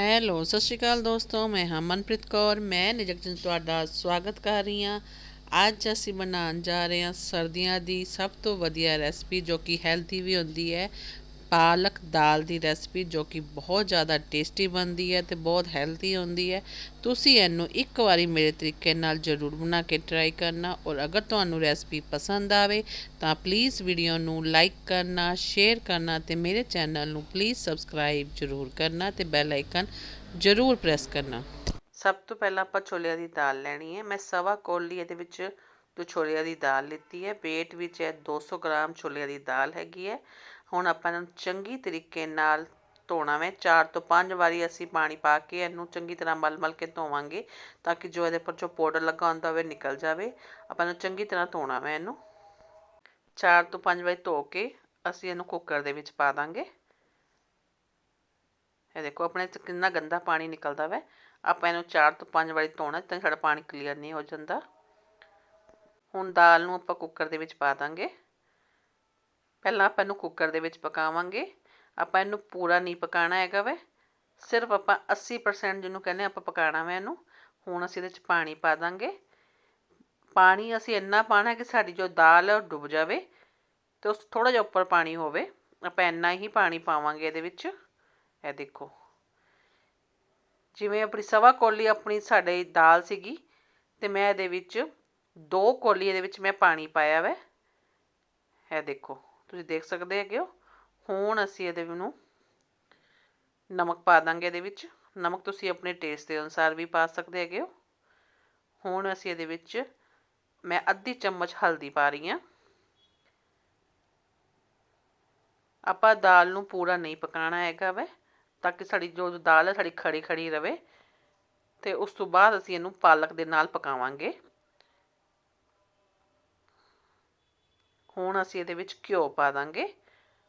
Hello, ਸਤਿ ਸ਼੍ਰੀ ਅਕਾਲ ਦੋਸਤੋ, ਮੈਂ ਹਾਂ ਮਨਪ੍ਰੀਤ ਕੌਰ, ਮੈਂ ਨਿਜਕਜਨ ਤੁਹਾਡਾ ਸਵਾਗਤ ਕਰ ਰਹੀ ਹਾਂ। ਅੱਜ ਅਸੀਂ ਬਣਾਉਣ ਜਾ ਰਹੇ ਹਾਂ ਸਰਦੀਆਂ ਦੀ ਸਭ ਤੋਂ ਵਧੀਆ ਰੈਸਪੀ ਜੋ ਕਿ ਹੈਲਥੀ ਵੀ ਹੁੰਦੀ ਹੈ ਪਾਲਕ ਦਾਲ ਦੀ ਰੈਸਪੀ ਜੋ ਕਿ ਬਹੁਤ ਜ਼ਿਆਦਾ ਟੇਸਟੀ ਬਣਦੀ ਹੈ ਅਤੇ ਬਹੁਤ ਹੈਲਦੀ ਹੁੰਦੀ ਹੈ। ਤੁਸੀਂ ਇਹਨੂੰ ਇੱਕ ਵਾਰੀ ਮੇਰੇ ਤਰੀਕੇ ਨਾਲ ਜ਼ਰੂਰ ਬਣਾ ਕੇ ਟਰਾਈ ਕਰਨਾ ਔਰ ਅਗਰ ਤੁਹਾਨੂੰ ਰੈਸਪੀ ਪਸੰਦ ਆਵੇ ਤਾਂ ਪਲੀਜ਼ ਵੀਡੀਓ ਨੂੰ ਲਾਈਕ ਕਰਨਾ ਸ਼ੇਅਰ ਕਰਨਾ ਅਤੇ ਮੇਰੇ ਚੈਨਲ ਨੂੰ ਪਲੀਜ਼ ਸਬਸਕ੍ਰਾਈਬ ਜ਼ਰੂਰ ਕਰਨਾ ਅਤੇ ਬੈਲ ਆਈਕਨ ਜ਼ਰੂਰ ਪ੍ਰੈਸ ਕਰਨਾ। ਸਭ ਤੋਂ ਪਹਿਲਾਂ ਆਪਾਂ ਛੋਲਿਆਂ ਦੀ ਦਾਲ ਲੈਣੀ ਹੈ। ਮੈਂ ਸਵਾ ਕੋਲੀ ਇਹਦੇ ਵਿੱਚ ਜੋ ਛੋਲਿਆਂ ਦੀ ਦਾਲ ਲਿੱਤੀ ਹੈ। ਵੇਟ ਵਿੱਚ ਹੈ 200 ਗ੍ਰਾਮ ਛੋਲਿਆਂ ਦੀ ਦਾਲ ਹੈਗੀ ਹੈ। ਹੁਣ ਆਪਾਂ ਇਹਨੂੰ ਚੰਗੀ ਤਰੀਕੇ ਨਾਲ ਧੋਣਾ ਵੇ। 4 ਤੋਂ 5 ਵਾਰੀ ਅਸੀਂ ਪਾਣੀ ਪਾ ਕੇ ਇਹਨੂੰ ਚੰਗੀ ਤਰ੍ਹਾਂ ਮਲ-ਮਲ ਕੇ ਧੋਵਾਂਗੇ ਤਾਂ ਕਿ ਜੋ ਇਹਦੇ ਪਰ ਜੋ ਪਾਊਡਰ ਲੱਗਾ ਹੁੰਦਾ ਹੋਵੇ ਨਿਕਲ ਜਾਵੇ। ਆਪਾਂ ਇਹਨੂੰ ਚੰਗੀ ਤਰ੍ਹਾਂ ਧੋਣਾ ਵੇ ਇਹਨੂੰ। 4 ਤੋਂ 5 ਵਾਰੀ ਧੋ ਕੇ ਅਸੀਂ ਇਹਨੂੰ ਕੁੱਕਰ ਦੇ ਵਿੱਚ ਪਾ ਦਾਂਗੇ। ਇਹ ਦੇਖੋ ਆਪਣੇ ਚ ਕਿੰਨਾ ਗੰਦਾ ਪਾਣੀ ਨਿਕਲਦਾ ਵੇ। ਆਪਾਂ ਇਹਨੂੰ 4 ਤੋਂ 5 ਵਾਰੀ ਧੋਣਾ ਤਾਂ ਸਾਡਾ ਪਾਣੀ ਕਲੀਅਰ ਨਹੀਂ ਹੋ ਜਾਂਦਾ। ਹੁਣ ਦਾਲ ਨੂੰ ਆਪਾਂ ਕੁੱਕਰ ਦੇ ਵਿੱਚ ਪਾ ਦਾਂਗੇ। ਪਹਿਲਾਂ ਆਪਾਂ ਇਹਨੂੰ ਕੁੱਕਰ ਦੇ ਵਿੱਚ ਪਕਾਵਾਂਗੇ। ਆਪਾਂ ਇਹਨੂੰ ਪੂਰਾ ਨਹੀਂ ਪਕਾਣਾ ਹੈਗਾ ਵੇ। ਸਿਰਫ ਆਪਾਂ 80% ਜਿਹਨੂੰ ਕਹਿੰਦੇ ਆਪਾਂ ਪਕਾਣਾ ਵੇ ਇਹਨੂੰ। ਹੁਣ ਅਸੀਂ ਇਹਦੇ ਵਿੱਚ ਪਾਣੀ ਪਾ ਦਾਂਗੇ। ਪਾਣੀ ਅਸੀਂ ਇੰਨਾ ਪਾਣਾ ਕਿ ਸਾਡੀ ਜੋ ਦਾਲ ਹੈ ਉਹ ਡੁੱਬ ਜਾਵੇ ਤੇ ਉਸ ਥੋੜਾ ਜਿਹਾ ਉੱਪਰ ਪਾਣੀ ਹੋਵੇ। ਆਪਾਂ ਇੰਨਾ ਹੀ ਪਾਣੀ ਪਾਵਾਂਗੇ ਇਹਦੇ ਵਿੱਚ। ਇਹ ਦੇਖੋ। ਜਿਵੇਂ ਆਪਣੀ ਸਵਾ ਕੋਲੀ ਆਪਣੀ ਸਾਡੇ ਦਾਲ ਸੀਗੀ ਤੇ ਮੈਂ ਇਹਦੇ ਵਿੱਚ ਦੋ ਕੋਲੀ ਇਹਦੇ ਵਿੱਚ ਮੈਂ ਪਾਣੀ ਪਾਇਆ ਵੈ। ਇਹ ਦੇਖੋ। ਤੁਸੀਂ ਦੇਖ ਸਕਦੇ ਹੈਗੇ ਹੋ। ਹੁਣ ਅਸੀਂ ਇਹਦੇ ਨੂੰ ਨਮਕ ਪਾ ਦਾਂਗੇ ਇਹਦੇ ਵਿੱਚ। ਨਮਕ ਤੁਸੀਂ ਆਪਣੇ ਟੇਸਟ ਦੇ ਅਨੁਸਾਰ ਵੀ ਪਾ ਸਕਦੇ ਹੈਗੇ ਹੋ। ਹੁਣ ਅਸੀਂ ਇਹਦੇ ਵਿੱਚ ਮੈਂ ਅੱਧੀ ਚਮਚ ਹਲਦੀ ਪਾ ਰਹੀ ਹਾਂ। ਆਪਾਂ ਦਾਲ ਨੂੰ ਪੂਰਾ ਨਹੀਂ ਪਕਾਣਾ ਹੈਗਾ ਵੇ, ਤਾਂ ਕਿ ਸਾਡੀ ਜੋ ਦਾਲ ਹੈ ਸਾਡੀ ਖੜੀ ਖੜੀ ਰਵੇ। ਤੇ ਉਸ ਤੋਂ ਬਾਅਦ ਅਸੀਂ ਇਹਨੂੰ ਪਾਲਕ ਦੇ ਨਾਲ ਪਕਾਵਾਂਗੇ। ਹੁਣ ਅਸੀਂ ਇਹਦੇ ਵਿੱਚ ਘਿਓ ਪਾ ਦਾਂਗੇ।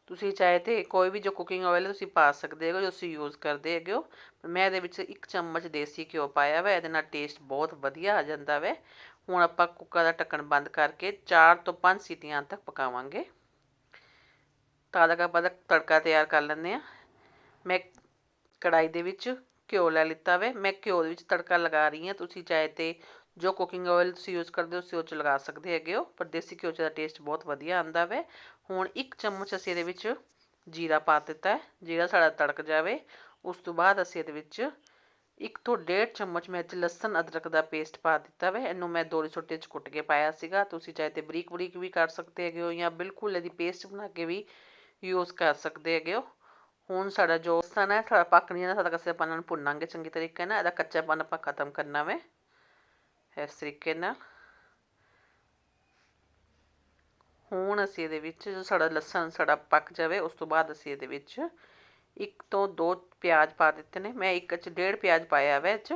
ਤੁਸੀਂ ਚਾਹੇ ਤੇ ਕੋਈ ਵੀ ਜੋ ਕੁਕਿੰਗ ਆਇਲ ਤੁਸੀਂ ਪਾ ਸਕਦੇ ਹੋ, ਜੋ ਤੁਸੀਂ ਯੂਜ਼ ਕਰਦੇ ਹੈਗੇ ਹੋ। ਮੈਂ ਇਹਦੇ ਵਿੱਚ ਇੱਕ ਚਮਚ ਦੇਸੀ ਘਿਓ ਪਾਇਆ ਵਾ, ਇਹਦੇ ਨਾਲ ਟੇਸਟ ਬਹੁਤ ਵਧੀਆ ਆ ਜਾਂਦਾ ਵੇ। ਹੁਣ ਆਪਾਂ ਕੁੱਕਰ ਦਾ ਢੱਕਣ ਬੰਦ ਕਰਕੇ 4 ਤੋਂ 5 ਸੀਟੀਆਂ ਤੱਕ ਪਕਾਵਾਂਗੇ। ਤਾਜ਼ਾ ਕਾ ਬਦਕ ਤੜਕਾ ਤਿਆਰ ਕਰ ਲੈਂਦੇ ਆ ਮੈਂ ਕੜਾਈ ਦੇ ਵਿੱਚ ਘਿਓ ਲੈ ਲਿੱਤਾ ਵੇ। ਮੈਂ ਘਿਓ ਦੇ ਵਿੱਚ ਤੜਕਾ ਲਗਾ ਰਹੀ ਹਾਂ। ਤੁਸੀਂ ਚਾਹੇ ਤੇ ਜੋ ਕੁਕਿੰਗ ਆਇਲ ਤੁਸੀਂ ਯੂਜ਼ ਕਰਦੇ ਹੋ ਤੁਸੀਂ ਉਹ ਚ ਲਗਾ ਸਕਦੇ ਹੈਗੇ ਹੋ। ਪਰ ਦੇਸੀ ਘਿਓ ਚ ਦਾ ਟੇਸਟ ਬਹੁਤ ਵਧੀਆ ਆਂਦਾ ਵੇ। ਹੁਣ ਇੱਕ ਚਮਚ ਅਸੀਂ ਇਹਦੇ ਵਿੱਚ ਜੀਰਾ ਪਾ ਦਿੱਤਾ ਹੈ। ਜੀਰਾ ਸਾਡਾ ਤੜਕ ਜਾਵੇ, ਉਸ ਤੋਂ ਬਾਅਦ ਅਸੀਂ ਇਹਦੇ ਵਿੱਚ ਇੱਕ ਤੋਂ ਡੇਢ ਚਮਚ ਮੈਂ 'ਚ ਲਸਣ ਅਦਰਕ ਦਾ ਪੇਸਟ ਪਾ ਦਿੱਤਾ ਵੇ। ਇਹਨੂੰ ਮੈਂ ਦੋਰੀ ਛੋਟੇ ਚ ਕੁੱਟ ਕੇ ਪਾਇਆ ਸੀਗਾ। ਤੁਸੀਂ ਚਾਹੇ ਤੇ ਬਰੀਕ ਬਰੀਕ ਵੀ ਕਰ ਸਕਦੇ ਹੈਗੇ ਹੋ ਜਾਂ ਬਿਲਕੁਲ ਇਹਦੀ ਪੇਸਟ ਬਣਾ ਕੇ ਵੀ ਯੂਜ਼ ਕਰ ਸਕਦੇ ਹੈਗੇ ਹੋ। ਹੁਣ ਸਾਡਾ ਜੋ ਲਸਣ ਹੈ, ਸਾਡਾ ਪੱਕ ਨਹੀਂ ਜਾਣਾ ਸਾਡਾ ਕਸੇ ਆਪਾਂ ਨੂੰ ਭੁੰਨਾਂਗੇ ਚੰਗੀ ਤਰੀਕੇ ਨਾਲ, ਇਹਦਾ ਕੱਚਾਪਨ ਆਪਾਂ ਖਤਮ ਕਰਨਾ ਵੇ। ਇਸ ਤਰੀਕੇ ਨਾਲ। ਹੁਣ ਅਸੀਂ ਇਹਦੇ ਵਿੱਚ ਜੋ ਸਾਡਾ ਲਸਣ, ਸਾਡਾ ਪੱਕ ਜਾਵੇ, ਉਸ ਤੋਂ ਬਾਅਦ ਅਸੀਂ ਇਹਦੇ ਵਿੱਚ ਇੱਕ ਤੋਂ ਦੋ ਪਿਆਜ਼ ਪਾ ਦਿੱਤੇ ਨੇ। ਮੈਂ ਇੱਕ ਚ ਡੇਢ ਪਿਆਜ਼ ਪਾਇਆ ਵੇ ਚ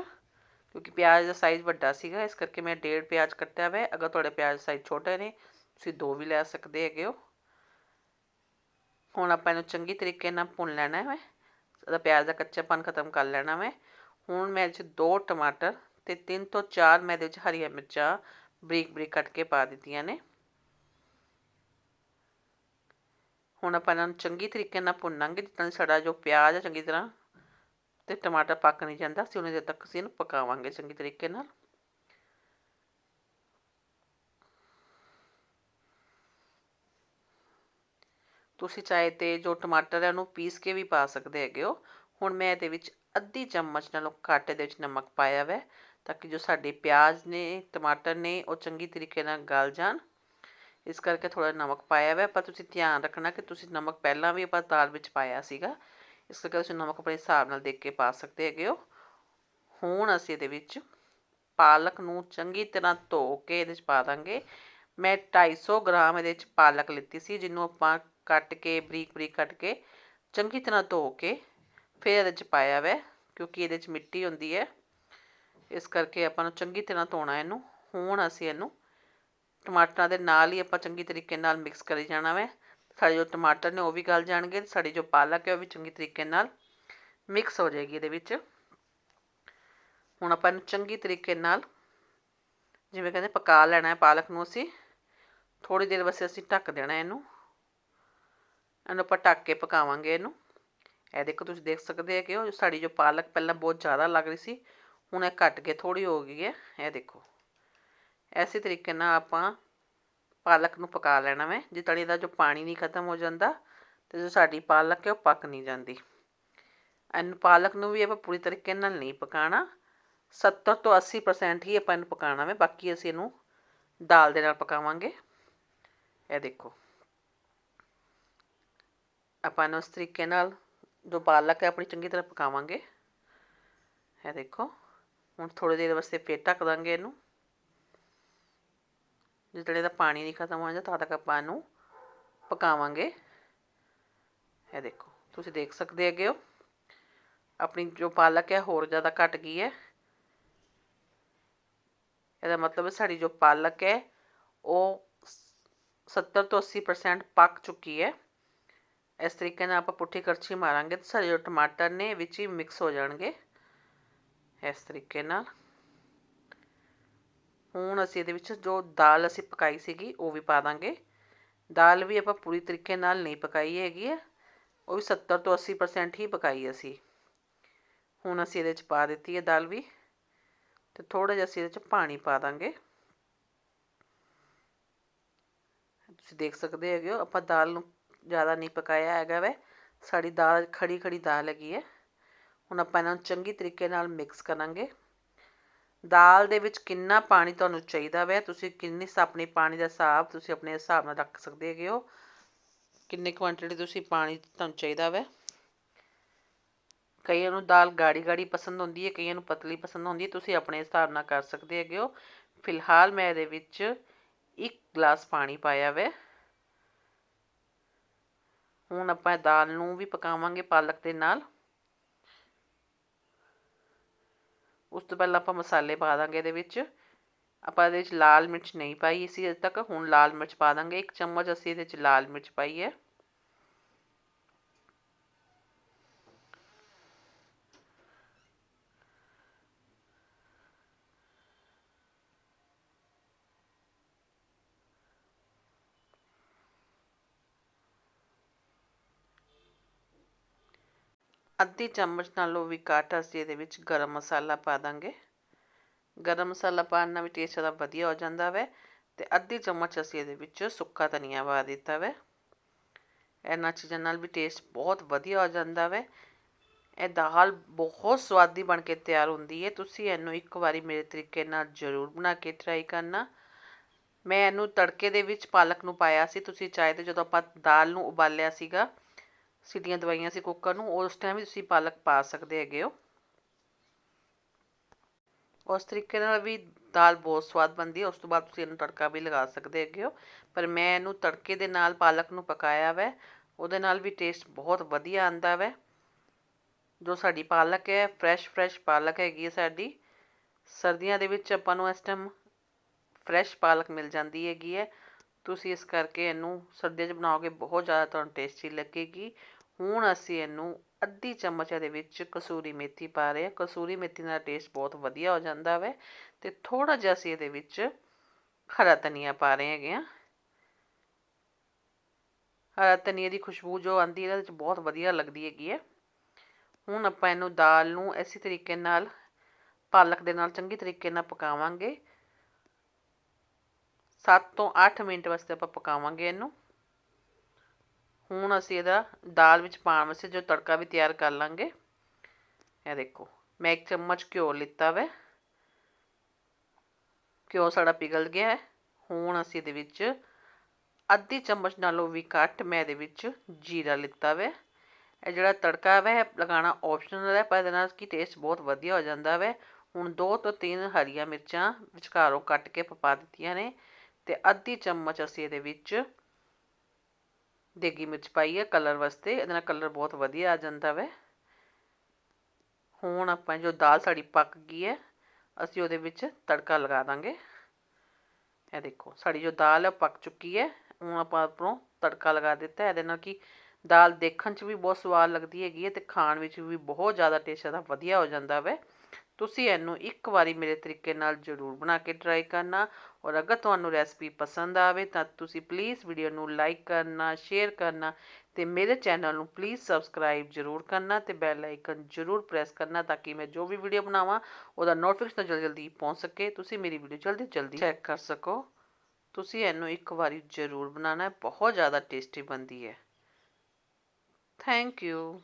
ਕਿਉਂਕਿ ਪਿਆਜ਼ ਦਾ ਸਾਈਜ਼ ਵੱਡਾ ਸੀਗਾ, ਇਸ ਕਰਕੇ ਮੈਂ ਡੇਢ ਪਿਆਜ਼ ਕੱਟਿਆ ਵੇ। ਅਗਰ ਤੁਹਾਡੇ ਪਿਆਜ਼ ਸਾਈਜ਼ ਛੋਟੇ ਨੇ, ਤੁਸੀਂ ਦੋ ਵੀ ਲੈ ਸਕਦੇ ਹੈਗੇ ਹੋ। ਹੁਣ ਆਪਾਂ ਇਹਨੂੰ ਚੰਗੀ ਤਰੀਕੇ ਨਾਲ ਭੁੰਨ ਲੈਣਾ ਹੈ ਇਹਦਾ ਪਿਆਜ਼ ਦਾ ਕੱਚਾਪਨ ਖਤਮ ਕਰ ਲੈਣਾ ਹੈ ਹੁਣ ਮੈਂ ਇਹਦੇ 'ਚ ਦੋ ਟਮਾਟਰ ਤੇ ਤਿੰਨ ਤੋਂ ਚਾਰ ਮੈਂ ਇਹਦੇ ਵਿੱਚ ਹਰੀਆਂ ਮਿਰਚਾਂ ਬਰੀਕ ਬਰੀਕ ਕੱਟ ਕੇ ਪਾ ਦਿੱਤੀਆਂ ਨੇ। ਹੁਣ ਆਪਾਂ ਇਹਨਾਂ ਨੂੰ ਚੰਗੀ ਤਰੀਕੇ ਨਾਲ ਭੁੰਨਾਂਗੇ ਜਿੱਦਾਂ ਸਾਡਾ ਜੋ ਪਿਆਜ਼ ਹੈ ਚੰਗੀ ਤਰ੍ਹਾਂ ਤੇ ਟਮਾਟਰ ਪੱਕ ਨਹੀਂ ਜਾਂਦਾ, ਅਸੀਂ ਉਹਨੇ ਜਦ ਤੱਕ ਅਸੀਂ ਇਹਨੂੰ ਪਕਾਵਾਂਗੇ ਚੰਗੀ ਤਰੀਕੇ ਨਾਲ। ਤੁਸੀਂ ਚਾਹੇ ਤੇ ਜੋ ਟਮਾਟਰ ਹੈ ਉਹਨੂੰ ਪੀਸ ਕੇ ਵੀ ਪਾ ਸਕਦੇ ਹੈਗੇ ਹੋ। ਹੁਣ ਮੈਂ ਇਹਦੇ ਵਿੱਚ ਅੱਧੀ ਚਮਚ ਨਾਲੋਂ ਘੱਟ ਦੇ ਵਿੱਚ ਨਮਕ ਪਾਇਆ ਵੈ, ਤਾਂ ਕਿ ਜੋ ਸਾਡੇ ਪਿਆਜ਼ ਨੇ, ਟਮਾਟਰ ਨੇ, ਉਹ ਚੰਗੀ ਤਰੀਕੇ ਨਾਲ ਗਲ ਜਾਣ। ਇਸ ਕਰਕੇ ਥੋੜਾ ਨਮਕ ਪਾਇਆ ਵੈ। ਪਰ ਤੁਸੀਂ ਧਿਆਨ ਰੱਖਣਾ ਕਿ ਤੁਸੀਂ ਨਮਕ ਪਹਿਲਾਂ ਵੀ ਆਪਾਂ ਦਾਲ ਵਿੱਚ ਪਾਇਆ ਸੀਗਾ। ਇਸ ਕਰਕੇ ਤੁਸੀਂ ਨਮਕ ਆਪਣੇ ਹਿਸਾਬ ਨਾਲ ਦੇਖ ਕੇ ਪਾ ਸਕਦੇ ਹੈਗੇ ਹੋ। ਹੁਣ ਅਸੀਂ ਇਹਦੇ ਵਿੱਚ ਪਾਲਕ ਨੂੰ ਚੰਗੀ ਤਰ੍ਹਾਂ ਧੋ ਕੇ ਇਹਦੇ ਵਿੱਚ ਪਾ ਦਾਂਗੇ। ਮੈਂ 250 ਗ੍ਰਾਮ ਇਹਦੇ ਵਿੱਚ ਪਾਲਕ ਲਿੱਤੀ ਸੀ, ਜਿਹਨੂੰ ਆਪਾਂ ਕੱਟ ਕੇ, ਬਰੀਕ ਬਰੀਕ ਕੱਟ ਕੇ, ਚੰਗੀ ਤਰ੍ਹਾਂ ਧੋ ਕੇ ਫਿਰ ਇਹਦੇ 'ਚ ਪਾਇਆ ਵੈ, ਕਿਉਂਕਿ ਇਹਦੇ 'ਚ ਮਿੱਟੀ ਹੁੰਦੀ ਹੈ। ਇਸ ਕਰਕੇ ਆਪਾਂ ਨੂੰ ਚੰਗੀ ਤਰ੍ਹਾਂ ਧੋਣਾ ਇਹਨੂੰ, ਹੁਣ ਅਸੀਂ ਇਹਨੂੰ ਟਮਾਟਰਾਂ ਦੇ ਨਾਲ ਹੀ ਆਪਾਂ ਚੰਗੀ ਤਰੀਕੇ ਨਾਲ ਮਿਕਸ ਕਰੀ ਜਾਣਾ ਵੈ। ਸਾਡੇ ਜੋ ਟਮਾਟਰ ਨੇ ਉਹ ਵੀ ਗਲ ਜਾਣਗੇ, ਸਾਡੀ ਜੋ ਪਾਲਕ ਹੈ ਉਹ ਵੀ ਚੰਗੀ ਤਰੀਕੇ ਨਾਲ ਮਿਕਸ ਹੋ ਜਾਏਗੀ ਇਹਦੇ ਵਿੱਚ। ਹੁਣ ਆਪਾਂ ਇਹਨੂੰ ਚੰਗੀ ਤਰੀਕੇ ਨਾਲ ਜਿਵੇਂ ਕਹਿੰਦੇ ਪਕਾ ਲੈਣਾ ਹੈ ਪਾਲਕ ਨੂੰ ਅਸੀਂ ਥੋੜੀ ਦੇਰ ਵਾਸਤੇ ਅਸੀਂ ਢੱਕ ਦੇਣਾ ਇਹਨੂੰ। ਇਹਨੂੰ ਆਪਾਂ ਢੱਕ ਕੇ ਪਕਾਵਾਂਗੇ ਇਹਨੂੰ। ਇਹ ਦੇਖੋ ਤੁਸੀਂ ਦੇਖ ਸਕਦੇ ਹੋ ਕਿ ਉਹ ਸਾਡੀ ਜੋ ਪਾਲਕ ਪਹਿਲਾਂ ਬਹੁਤ ਜ਼ਿਆਦਾ ਲੱਗ ਰਹੀ ਸੀ, ਹੁਣ ਇਹ ਘਟ ਕੇ ਥੋੜੀ ਹੋ ਗਈ ਹੈ। ਇਹ ਦੇਖੋ, ਐਸੇ ਤਰੀਕੇ ਨਾਲ ਆਪਾਂ ਪਾਲਕ ਨੂੰ ਪਕਾ ਲੈਣਾ ਵੇ, ਜੇ ਤਣੀ ਦਾ ਜੋ ਪਾਣੀ ਨਹੀਂ ਖਤਮ ਹੋ ਜਾਂਦਾ ਤੇ ਜੋ ਸਾਡੀ ਪਾਲਕ ਹੈ ਉਹ ਪੱਕ ਨਹੀਂ ਜਾਂਦੀ। ਇਹਨੂੰ ਪਾਲਕ ਨੂੰ ਵੀ ਆਪਾਂ ਪੂਰੀ ਤਰੀਕੇ ਨਾਲ ਨਹੀਂ ਪਕਾਣਾ 70 ਤੋਂ 80% ਹੀ ਆਪਾਂ ਇਹਨੂੰ ਪਕਾਣਾ ਵੇ, ਬਾਕੀ ਅਸੀਂ ਇਹਨੂੰ ਦਾਲ ਦੇ ਨਾਲ ਪਕਾਵਾਂਗੇ। ਇਹ ਦੇਖੋ ਆਪਾਂ ਨੂੰ ਇਸ ਤਰੀਕੇ ਨਾਲ ਜੋ ਪਾਲਕ ਹੈ ਆਪਣੀ ਚੰਗੀ ਤਰ੍ਹਾਂ ਪਕਾਵਾਂਗੇ। ਇਹ ਦੇਖੋ, ਹੁਣ ਥੋੜੀ ਦੇਰ ਵਾਸਤੇ ਫੇਰ ਢੱਕ ਦਾਂਗੇ ਇਹਨੂੰ। ਜਿਹੜੇ ਇਹਦਾ ਪਾਣੀ ਨਹੀਂ ਖਤਮ ਹੋ ਜਾਂਦਾ, ਤਦ ਤੱਕ ਆਪਾਂ ਇਹਨੂੰ ਪਕਾਵਾਂਗੇ। ਇਹ ਦੇਖੋ, ਤੁਸੀਂ ਦੇਖ ਸਕਦੇ ਹੈਗੇ ਹੋ, ਆਪਣੀ ਜੋ ਪਾਲਕ ਹੈ ਹੋਰ ਜ਼ਿਆਦਾ ਘਟ ਗਈ ਹੈ। ਇਹਦਾ ਮਤਲਬ ਹੈ ਸਾਡੀ ਜੋ ਪਾਲਕ ਹੈ, ਉਹ 70 ਤੋਂ 80% ਪੱਕ ਚੁੱਕੀ ਹੈ। ਇਸ ਤਰੀਕੇ ਨਾਲ ਆਪਾਂ ਪੁੱਠੀ ਕਰਛੀ ਮਾਰਾਂਗੇ ਤਾਂ ਸਾਡੇ ਜੋ ਟਮਾਟਰ ਨੇ ਵਿੱਚ ਹੀ ਮਿਕਸ ਹੋ ਜਾਣਗੇ। ਇਸ ਤਰੀਕੇ ਨਾਲ। ਹੁਣ ਅਸੀਂ ਇਹਦੇ ਵਿੱਚ ਜੋ ਦਾਲ ਅਸੀਂ ਪਕਾਈ ਸੀਗੀ, ਉਹ ਵੀ ਪਾ ਦਾਂਗੇ। ਦਾਲ ਵੀ ਆਪਾਂ ਪੂਰੀ ਤਰੀਕੇ ਨਾਲ ਨਹੀਂ ਪਕਾਈ ਹੈਗੀ ਹੈ ਉਹ ਵੀ 70 ਤੋਂ 80% ਹੀ ਪਕਾਈ ਅਸੀਂ। ਹੁਣ ਅਸੀਂ ਇਹਦੇ ਵਿੱਚ ਪਾ ਦਿੱਤੀ ਹੈ ਦਾਲ ਵੀ ਤੇ ਥੋੜਾ ਜਿਹਾ ਅਸੀਂ ਇਹਦੇ ਵਿੱਚ ਪਾਣੀ ਪਾ ਦਾਂਗੇ। ਤੁਸੀਂ ਦੇਖ ਸਕਦੇ ਹੈਗੇ ਹੋ, ਆਪਾਂ ਦਾਲ ਨੂੰ ਜ਼ਿਆਦਾ ਨਹੀਂ ਪਕਾਇਆ ਹੈਗਾ ਵੈ। ਸਾਡੀ ਦਾਲ, ਖੜੀ ਖੜੀ ਦਾਲ ਹੈਗੀ ਹੈ ਹੁਣ ਆਪਾਂ ਇਹਨਾਂ ਨੂੰ ਚੰਗੀ ਤਰੀਕੇ ਨਾਲ ਮਿਕਸ ਕਰਾਂਗੇ। ਦਾਲ ਦੇ ਵਿੱਚ ਕਿੰਨਾ ਪਾਣੀ ਤੁਹਾਨੂੰ ਚਾਹੀਦਾ ਵੈ, ਤੁਸੀਂ ਕਿੰਨੀ ਆਪਣੇ ਪਾਣੀ ਦਾ ਹਿਸਾਬ, ਤੁਸੀਂ ਆਪਣੇ ਹਿਸਾਬ ਨਾਲ ਰੱਖ ਸਕਦੇ ਹੈਗੇ ਹੋ। ਕਿੰਨੇ ਕੁਆਂਟੀਟੀ ਤੁਸੀਂ ਪਾਣੀ ਤੁਹਾਨੂੰ ਚਾਹੀਦਾ ਵੈ। ਕਈਆਂ ਨੂੰ ਦਾਲ ਗਾੜੀ ਗਾੜੀ ਪਸੰਦ ਹੁੰਦੀ ਹੈ ਕਈਆਂ ਨੂੰ ਪਤਲੀ ਪਸੰਦ ਹੁੰਦੀ ਹੈ ਤੁਸੀਂ ਆਪਣੇ ਹਿਸਾਬ ਨਾਲ ਕਰ ਸਕਦੇ ਹੈਗੇ ਹੋ। ਫਿਲਹਾਲ ਮੈਂ ਇਹਦੇ ਵਿੱਚ ਇੱਕ ਗਲਾਸ ਪਾਣੀ ਪਾਇਆ ਵੈ। ਹੁਣ ਆਪਾਂ ਦਾਲ ਨੂੰ ਵੀ ਪਕਾਵਾਂਗੇ ਪਾਲਕ ਦੇ ਨਾਲ। ਉਸ ਤੋਂ ਪਹਿਲਾਂ ਆਪਾਂ ਮਸਾਲੇ ਪਾ ਦਾਂਗੇ ਇਹਦੇ ਵਿੱਚ। ਆਪਾਂ ਇਹਦੇ ਵਿੱਚ ਲਾਲ ਮਿਰਚ ਨਹੀਂ ਪਾਈ ਸੀ ਅਜੇ ਤੱਕ। ਹੁਣ ਲਾਲ ਮਿਰਚ ਪਾ ਦਾਂਗੇ। ਇੱਕ ਚਮਚ ਅਸੀਂ ਇਹਦੇ ਵਿੱਚ ਲਾਲ ਮਿਰਚ ਪਾਈ ਹੈ। ਅੱਧੀ ਚਮਚ ਨਾਲੋਂ ਵੀ ਘੱਟ ਅਸੀਂ ਇਹਦੇ ਵਿੱਚ ਗਰਮ ਮਸਾਲਾ ਪਾ ਦਾਂਗੇ। ਗਰਮ ਮਸਾਲਾ ਪਾਉਣ ਨਾਲ ਵੀ ਟੇਸਟ ਜ਼ਿਆਦਾ ਵਧੀਆ ਹੋ ਜਾਂਦਾ ਵੈ ਤੇ ਅੱਧੀ ਚਮਚ ਅਸੀਂ ਇਹਦੇ ਵਿੱਚ ਸੁੱਕਾ ਧਨੀਆ ਪਾ ਦਿੱਤਾ ਵੈ। ਇਹਨਾਂ ਚੀਜ਼ਾਂ ਨਾਲ ਵੀ ਟੇਸਟ ਬਹੁਤ ਵਧੀਆ ਹੋ ਜਾਂਦਾ ਵੈ। ਇਹ ਦਾਲ ਬਹੁਤ ਸਵਾਦੀ ਬਣ ਕੇ ਤਿਆਰ ਹੁੰਦੀ ਹੈ ਤੁਸੀਂ ਇਹਨੂੰ ਇੱਕ ਵਾਰੀ ਮੇਰੇ ਤਰੀਕੇ ਨਾਲ ਜ਼ਰੂਰ ਬਣਾ ਕੇ ਟਰਾਈ ਕਰਨਾ। ਮੈਂ ਇਹਨੂੰ ਤੜਕੇ ਦੇ ਵਿੱਚ ਪਾਲਕ ਨੂੰ ਪਾਇਆ ਸੀ। ਤੁਸੀਂ ਚਾਹੇ ਤਾਂ ਜਦੋਂ ਆਪਾਂ ਦਾਲ ਨੂੰ ਉਬਾਲਿਆ ਸੀਗਾ ਸੀਟੀਆਂ ਦਵਾਈਆਂ ਸੀ ਕੁੱਕਰ ਨੂੰ, ਉਸ ਟਾਈਮ ਵੀ ਤੁਸੀਂ ਪਾਲਕ ਪਾ ਸਕਦੇ ਹੈਗੇ ਹੋ। ਉਸ ਤਰੀਕੇ ਨਾਲ ਵੀ ਦਾਲ ਬਹੁਤ ਸਵਾਦ ਬਣਦੀ ਹੈ, ਉਸ ਤੋਂ ਬਾਅਦ ਤੁਸੀਂ ਇਹਨੂੰ ਤੜਕਾ ਵੀ ਲਗਾ ਸਕਦੇ ਹੈਗੇ ਹੋ। ਪਰ ਮੈਂ ਇਹਨੂੰ ਤੜਕੇ ਦੇ ਨਾਲ ਪਾਲਕ ਨੂੰ ਪਕਾਇਆ ਵੈ, ਉਹਦੇ ਨਾਲ ਵੀ ਟੇਸਟ ਬਹੁਤ ਵਧੀਆ ਆਂਦਾ ਵੈ। ਜੋ ਸਾਡੀ ਪਾਲਕ ਹੈ ਫਰੈਸ਼ ਫਰੈਸ਼ ਪਾਲਕ ਹੈਗੀ ਹੈ ਸਾਡੀ, ਸਰਦੀਆਂ ਦੇ ਵਿੱਚ ਆਪਾਂ ਨੂੰ ਇਸ ਟਾਈਮ ਫਰੈਸ਼ ਪਾਲਕ ਮਿਲ ਜਾਂਦੀ ਹੈਗੀ ਹੈ। ਤੁਸੀਂ ਇਸ ਕਰਕੇ ਇਹਨੂੰ ਸਰਦੀਆਂ 'ਚ ਬਣਾਓਗੇ, ਬਹੁਤ ਜ਼ਿਆਦਾ ਤੁਹਾਨੂੰ ਟੇਸਟੀ ਲੱਗੇਗੀ। ਹੁਣ ਅਸੀਂ ਇਹਨੂੰ ਅੱਧੀ ਚਮਚ ਇਹਦੇ ਵਿੱਚ ਕਸੂਰੀ ਮੇਥੀ ਪਾ ਰਹੇ ਹਾਂ। ਕਸੂਰੀ ਮੇਥੀ ਦਾ ਟੇਸਟ ਬਹੁਤ ਵਧੀਆ ਹੋ ਜਾਂਦਾ ਵੈ ਤੇ ਥੋੜਾ ਜਿਹਾ ਅਸੀਂ ਇਹਦੇ ਵਿੱਚ ਹਰਾ ਧਨੀਆ ਪਾ ਰਹੇ ਹੈਗੇ ਆ ਹਰਾ ਧਨੀਆ ਦੀ ਖੁਸ਼ਬੂ ਜੋ ਆਂਦੀ ਹੈ, ਇਹਦੇ ਵਿੱਚ ਬਹੁਤ ਵਧੀਆ ਲੱਗਦੀ ਹੈਗੀ ਹੈ। ਹੁਣ ਆਪਾਂ ਇਹਨੂੰ ਦਾਲ ਨੂੰ ਇਸੇ ਤਰੀਕੇ ਨਾਲ, ਪਾਲਕ ਦੇ ਨਾਲ ਚੰਗੀ ਤਰੀਕੇ ਨਾਲ ਪਕਾਵਾਂਗੇ। 7 ਤੋਂ 8 ਮਿੰਟ ਵਾਸਤੇ ਆਪਾਂ ਪਕਾਵਾਂਗੇ ਇਹਨੂੰ। ਹੁਣ ਅਸੀਂ ਇਹਦਾ ਦਾਲ ਵਿੱਚ ਪਾਉਣ ਵਾਸਤੇ ਜੋ ਤੜਕਾ ਵੀ ਤਿਆਰ ਕਰ ਲਾਂਗੇ। ਇਹ ਦੇਖੋ, ਮੈਂ ਇੱਕ ਚਮਚ ਘਿਓ ਲਿੱਤਾ ਵੈ। ਘਿਓ ਸਾਡਾ ਪਿਘਲ ਗਿਆ ਹੈ। ਹੁਣ ਅਸੀਂ ਇਹਦੇ ਵਿੱਚ ਅੱਧੀ ਚਮਚ ਨਾਲੋਂ ਵੀ ਘੱਟ ਮੈਂ ਇਹਦੇ ਵਿੱਚ ਜੀਰਾ ਲਿੱਤਾ ਵੈ। ਇਹ ਜਿਹੜਾ ਤੜਕਾ ਵੈ ਲਗਾਉਣਾ ਆਪਸ਼ਨਲ ਹੈ, ਪਰ ਇਹਦੇ ਨਾਲ ਕੀ ਟੇਸਟ ਬਹੁਤ ਵਧੀਆ ਹੋ ਜਾਂਦਾ ਵੈ। ਹੁਣ ਦੋ ਤੋਂ ਤਿੰਨ ਹਰੀਆਂ ਮਿਰਚਾਂ ਵਿਚਕਾਰੋਂ ਕੱਟ ਕੇ ਪਾ ਦਿੱਤੀਆਂ ਨੇ ਤੇ ਅੱਧੀ ਚਮਚ ਅਸੀਂ ਇਹਦੇ ਵਿੱਚ ਦੇਗੀ ਮਿਰਚ ਪਾਈ ਹੈ ਕਲਰ ਵਾਸਤੇ, ਇਹਦੇ ਨਾਲ ਕਲਰ ਬਹੁਤ ਵਧੀਆ ਆ ਜਾਂਦਾ ਵੈ। ਹੁਣ ਆਪਾਂ ਜੋ ਦਾਲ ਸਾਡੀ ਪੱਕ ਗਈ ਹੈ, ਅਸੀਂ ਉਹਦੇ ਵਿੱਚ ਤੜਕਾ ਲਗਾ ਦਾਂਗੇ। ਇਹ ਦੇਖੋ, ਸਾਡੀ ਜੋ ਦਾਲ ਹੈ ਪੱਕ ਚੁੱਕੀ ਹੈ। ਹੁਣ ਆਪਾਂ ਆਪਰੋਂ ਤੜਕਾ ਲਗਾ ਦਿੱਤਾ ਇਹਦੇ ਨਾਲ ਕਿ ਦਾਲ ਦੇਖਣ 'ਚ ਵੀ ਬਹੁਤ ਸਵਾਦ ਲੱਗਦੀ ਹੈਗੀ ਹੈ ਤੇ ਖਾਣ ਵਿੱਚ ਵੀ ਬਹੁਤ ਜ਼ਿਆਦਾ ਟੇਸਟ ਦਾ ਵਧੀਆ ਹੋ ਜਾਂਦਾ ਵੈ। ਤੁਸੀਂ ਇਹਨੂੰ ਇੱਕ ਵਾਰੀ ਮੇਰੇ ਤਰੀਕੇ ਨਾਲ ਜ਼ਰੂਰ ਬਣਾ ਕੇ ਟਰਾਈ ਕਰਨਾ ਔਰ ਅਗਰ ਤੁਹਾਨੂੰ ਰੈਸਪੀ ਪਸੰਦ ਆਵੇ ਤਾਂ ਤੁਸੀਂ ਪਲੀਜ਼ ਵੀਡੀਓ ਨੂੰ ਲਾਈਕ ਕਰਨਾ ਸ਼ੇਅਰ ਕਰਨਾ ਤੇ ਮੇਰੇ ਚੈਨਲ ਨੂੰ ਪਲੀਜ਼ ਸਬਸਕ੍ਰਾਈਬ ਜ਼ਰੂਰ ਕਰਨਾ ਤੇ ਬੈਲ ਆਈਕਨ ਜ਼ਰੂਰ ਪ੍ਰੈਸ ਕਰਨਾ ਤਾਂ ਕਿ ਮੈਂ ਜੋ ਵੀ ਵੀਡੀਓ ਬਣਾਵਾਂ ਉਹਦਾ ਨੋਟੀਫਿਕੇਸ਼ਨ ਜਲਦੀ ਜਲਦੀ ਪਹੁੰਚ ਸਕੇ। ਤੁਸੀਂ ਮੇਰੀ ਵੀਡੀਓ ਜਲਦੀ ਜਲਦੀ ਚੈੱਕ ਕਰ ਸਕੋ। ਤੁਸੀਂ ਇਹਨੂੰ ਇੱਕ ਵਾਰੀ ਜ਼ਰੂਰ ਬਣਾਉਣਾ ਹੈ ਬਹੁਤ ਜ਼ਿਆਦਾ ਟੇਸਟੀ ਬਣਦੀ ਹੈ। Thank you